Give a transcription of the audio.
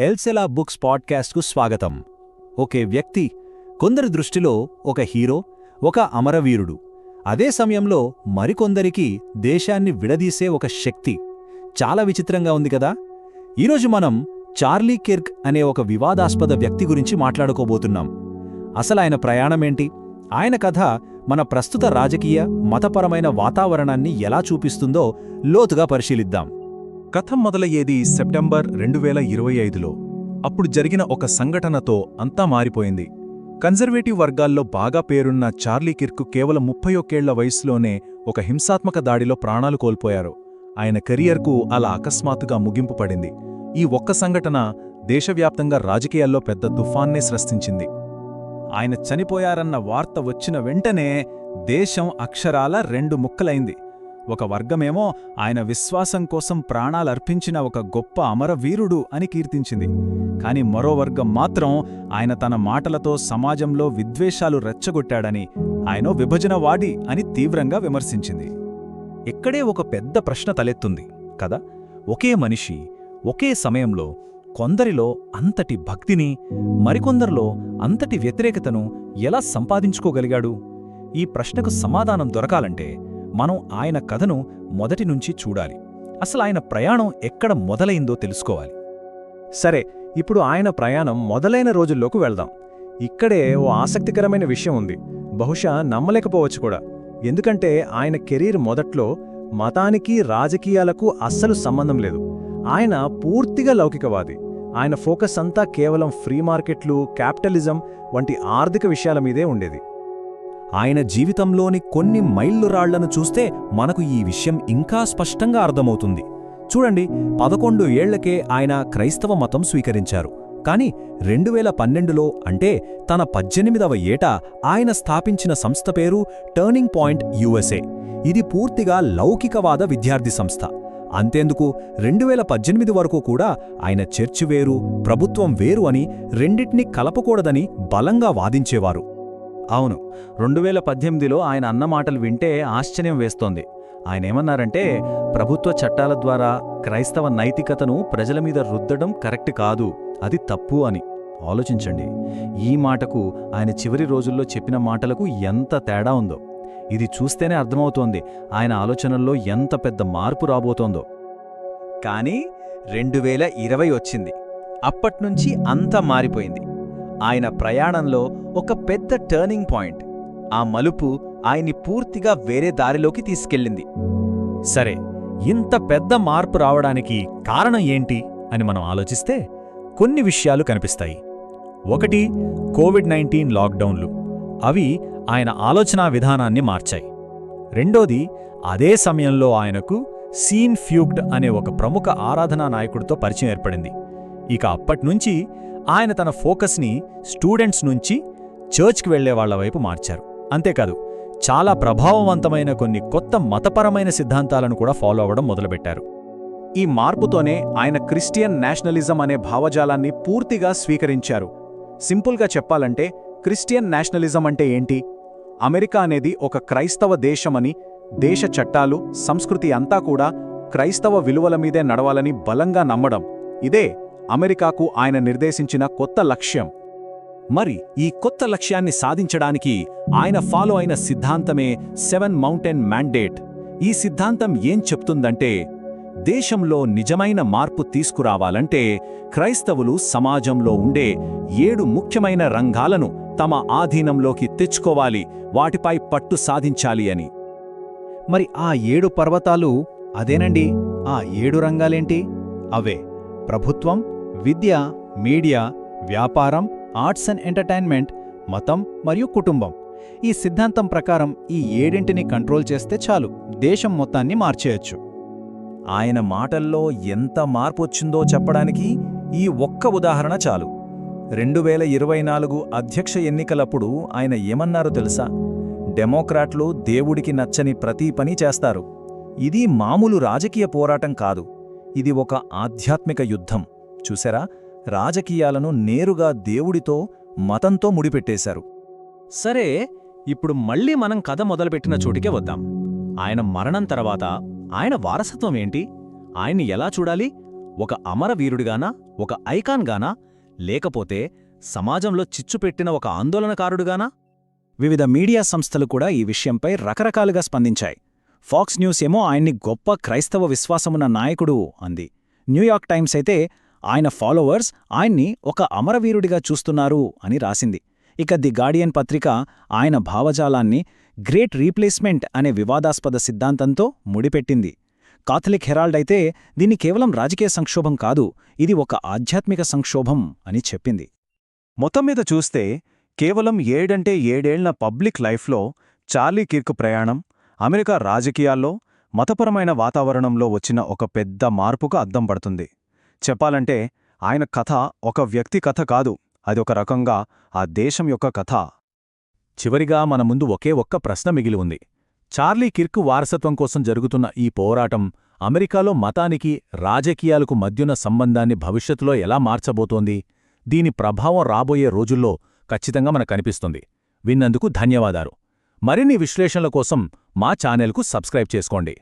ఎల్సెలా books పాడ్కాస్ట్కు స్వాగతం. ఒకే వ్యక్తి కొందరి దృష్టిలో ఒక హీరో ఒక అమరవీరుడు. అదే సమయంలో మరికొందరికి దేశాన్ని విడదీసే ఒక శక్తి. చాలా విచిత్రంగా ఉంది కదా? ఈరోజు మనం చార్లీ కిర్క్ అనే ఒక వివాదాస్పద వ్యక్తి గురించి మాట్లాడుకోబోతున్నాం. అసలు ఆయన ప్రయాణమేంటి? ఆయన కథ మన ప్రస్తుత రాజకీయ మతపరమైన వాతావరణాన్ని ఎలా చూపిస్తుందో లోతుగా పరిశీలిద్దాం. కథ మొదలయ్యేది సెప్టెంబర్ రెండు వేల ఇరవై ఐదులో. అప్పుడు జరిగిన ఒక సంఘటనతో అంతా మారిపోయింది. కన్జర్వేటివ్ వర్గాల్లో బాగా పేరున్న చార్లీ కిర్కు కేవలం ముప్పై ఒక్కేళ్ళ వయసులోనే ఒక హింసాత్మక దాడిలో ప్రాణాలు కోల్పోయారు. ఆయన కెరియర్కు అలా అకస్మాత్తుగా ముగింపు పడింది. ఈ ఒక్క సంఘటన దేశవ్యాప్తంగా రాజకీయాల్లో పెద్ద తుఫాన్నే సృష్టించింది. ఆయన చనిపోయారన్న వార్త వచ్చిన వెంటనే దేశం అక్షరాల రెండు ముక్కలైంది. ఒక వర్గమేమో ఆయన విశ్వాసం కోసం ప్రాణాలర్పించిన ఒక గొప్ప అమరవీరుడు అని కీర్తించింది. కాని మరో వర్గం మాత్రం ఆయన తన మాటలతో సమాజంలో విద్వేషాలు రెచ్చగొట్టాడని ఆయన విభజనవాడి అని తీవ్రంగా విమర్శించింది. ఇక్కడే ఒక పెద్ద ప్రశ్న తలెత్తుంది కదా? ఒకే మనిషి ఒకే సమయంలో కొందరిలో అంతటి భక్తిని మరికొందరిలో అంతటి వ్యతిరేకతను ఎలా సంపాదించుకోగలిగాడు? ఈ ప్రశ్నకు సమాధానం దొరకాలంటే మనం ఆయన కథను మొదటి నుంచి చూడాలి. అసలు ఆయన ప్రయాణం ఎక్కడ మొదలైందో తెలుసుకోవాలి. సరే ఇప్పుడు ఆయన ప్రయాణం మొదలైన రోజుల్లోకి వెళ్దాం. ఇక్కడే ఓ ఆసక్తికరమైన విషయం ఉంది. బహుశా నమ్మలేకపోవచ్చు కూడా. ఎందుకంటే ఆయన కెరీర్ మొదట్లో మతానికి రాజకీయాలకు అస్సలు సంబంధం లేదు. ఆయన పూర్తిగా లౌకికవాది. ఆయన ఫోకస్ అంతా కేవలం ఫ్రీ మార్కెట్లు క్యాపిటలిజం వంటి ఆర్థిక విషయాల మీదే ఉండేది. ఆయన జీవితంలోని కొన్ని మైళ్ళురాళ్ళను చూస్తే మనకు ఈ విషయం ఇంకా స్పష్టంగా అర్థమవుతుంది. చూడండి పదకొండు ఏళ్ళకే ఆయన క్రైస్తవ మతం స్వీకరించారు. కాని రెండు వేల పన్నెండులో అంటే తన పద్దెనిమిదవ ఏట ఆయన స్థాపించిన సంస్థ పేరు టర్నింగ్ పాయింట్ యుఎస్ఏ ఇది పూర్తిగా లౌకికవాద విద్యార్థి సంస్థ. అంతేందుకు రెండు వేల పద్దెనిమిది వరకు కూడా ఆయన చర్చి వేరు ప్రభుత్వం వేరు అని రెండింటినీ కలపకూడదని బలంగా వాదించేవారు. అవును. రెండు వేల పద్దెనిమిదిలో ఆయన అన్న మాటలు వింటే ఆశ్చర్యం వేస్తోంది. ఆయన ఏమన్నారంటే ప్రభుత్వ చట్టాల ద్వారా క్రైస్తవ నైతికతను ప్రజల మీద రుద్దడం కరెక్ట్ కాదు అది తప్పు అని. ఆలోచించండి. ఈ మాటకు ఆయన చివరి రోజుల్లో చెప్పిన మాటలకు ఎంత తేడా ఉందో. ఇది చూస్తేనే అర్థమవుతోంది ఆయన ఆలోచనల్లో ఎంత పెద్ద మార్పు రాబోతోందో. కానీ రెండు వేల ఇరవై వచ్చింది. అప్పట్నుంచి అంతా మారిపోయింది. ఆయన ప్రయాణంలో ఒక పెద్ద టర్నింగ్ పాయింట్ ఆ మలుపు ఆయన్ని పూర్తిగా వేరే దారిలోకి తీసుకెళ్ళింది. సరే ఇంత పెద్ద మార్పు రావడానికి కారణం ఏంటి అని మనం ఆలోచిస్తే కొన్ని విషయాలు కనిపిస్తాయి. ఒకటి కోవిడ్ నైన్టీన్ లాక్డౌన్లు. అవి ఆయన ఆలోచనా విధానాన్ని మార్చాయి. రెండోది అదే సమయంలో ఆయనకు సీన్ ఫ్యూక్డ్ అనే ఒక ప్రముఖ ఆరాధనా నాయకుడితో పరిచయం ఏర్పడింది. ఇక అప్పట్నుంచి ఆయన తన ఫోకస్ని స్టూడెంట్స్ నుంచి చర్చ్కి వెళ్ళేవాళ్ళ వైపు మార్చారు. అంతేకాదు చాలా ప్రభావవంతమైన కొన్ని కొత్త మతపరమైన సిద్ధాంతాలను కూడా ఫాలో అవ్వడం మొదలుపెట్టారు. ఈ మార్పుతోనే ఆయన క్రిస్టియన్ నేషనలిజం అనే భావజాలాన్ని పూర్తిగా స్వీకరించారు. సింపుల్గా చెప్పాలంటే క్రిస్టియన్ నేషనలిజం అంటే ఏంటి? అమెరికా అనేది ఒక క్రైస్తవ దేశమని దేశ చట్టాలు సంస్కృతి అంతా కూడా క్రైస్తవ విలువల మీదే నడవాలని బలంగా నమ్మడం. ఇదే అమెరికాకు ఆయన నిర్దేశించిన కొత్త లక్ష్యం. మరి ఈ కొత్త లక్ష్యాన్ని సాధించడానికి ఆయన ఫాలో అయిన సిద్ధాంతమే సెవెన్ మౌంటైన్ మ్యాండేట్. ఈ సిద్ధాంతం ఏం చెప్తుందంటే దేశంలో నిజమైన మార్పు తీసుకురావాలంటే క్రైస్తవులు సమాజంలో ఉండే ఏడు ముఖ్యమైన రంగాలను తమ ఆధీనంలోకి తెచ్చుకోవాలి వాటిపై పట్టు సాధించాలి అని. మరి ఆ ఏడు పర్వతాలు అదేనండి? ఆ ఏడు రంగాలేంటి? అవే. ప్రభుత్వం విద్య మీడియా వ్యాపారం ఆర్ట్స్ అండ్ ఎంటర్టైన్మెంట్ మతం మరియు కుటుంబం. ఈ సిద్ధాంతం ప్రకారం ఈ ఏడింటిని కంట్రోల్ చేస్తే చాలు. దేశం మొత్తాన్ని మార్చేయచ్చు. ఆయన మాటల్లో ఎంత మార్పొచ్చిందో చెప్పడానికి ఈ ఒక్క ఉదాహరణ చాలు. రెండు వేల ఇరవై నాలుగు అధ్యక్ష ఎన్నికలప్పుడు ఆయన ఏమన్నారో తెలుసా? డెమోక్రాట్లు దేవుడికి నచ్చని ప్రతి పని చేస్తారు. ఇది మామూలు రాజకీయ పోరాటం కాదు. ఇది ఒక ఆధ్యాత్మిక యుద్ధం. చూసారా రాజకీయాలను నేరుగా దేవుడితో మతంతో ముడిపెట్టేశారు. సరే ఇప్పుడు మళ్ళీ మనం కథ మొదలుపెట్టిన చోటికే వద్దాం. ఆయన మరణం తర్వాత ఆయన వారసత్వం ఏంటి? ఆయన్ని ఎలా చూడాలి? ఒక అమరవీరుడిగానా ఒక ఐకాన్గానా లేకపోతే సమాజంలో చిచ్చుపెట్టిన ఒక ఆందోళనకారుడుగానా? వివిధ మీడియా సంస్థలు కూడా ఈ విషయంపై రకరకాలుగా స్పందించాయి. ఫాక్స్ న్యూస్ ఏమో ఆయన్ని గొప్ప క్రైస్తవ విశ్వాసమున్న నాయకుడు అంది. న్యూయార్క్ టైమ్స్ అయితే ఆయన ఫాలోవర్స్ ఆయన్ని ఒక అమరవీరుడిగా చూస్తున్నారు అని రాసింది. ఇక ది గార్డియన్ పత్రిక ఆయన భావజాలాన్ని గ్రేట్ రీప్లేస్మెంట్ అనే వివాదాస్పద సిద్ధాంతంతో ముడిపెట్టింది. కాథలిక్ హెరాల్డ్ అయితే దీన్ని కేవలం రాజకీయ సంక్షోభం కాదు ఇది ఒక ఆధ్యాత్మిక సంక్షోభం అని చెప్పింది. మొత్తం మీద చూస్తే కేవలం ఏడంటే ఏడేళ్ళ పబ్లిక్ లైఫ్లో చార్లీ కిర్క్ ప్రయాణం అమెరికా రాజకీయాల్లో మతపరమైన వాతావరణంలో వచ్చిన ఒక పెద్ద మార్పుకు అద్దం పడుతుంది. చెప్పాలంటే ఆయన కథ ఒక వ్యక్తి కథ కాదు. అది ఒక రకంగా ఆ దేశం యొక్క కథ. చివరిగా మన ముందు ఒకే ఒక్క ప్రశ్న మిగిలి ఉంది. చార్లీ కిర్క్ వారసత్వం కోసం జరుగుతున్న ఈ పోరాటం అమెరికాలో మతానికి రాజకీయాలకు మధ్యున్న సంబంధాన్ని భవిష్యత్తులో ఎలా మార్చబోతోంది? దీని ప్రభావం రాబోయే రోజుల్లో ఖచ్చితంగా మనకు కనిపిస్తుంది విన్నందుకు ధన్యవాదాలు. మరిన్ని విశ్లేషణల కోసం మా ఛానల్కు సబ్స్క్రైబ్ చేసుకోండి.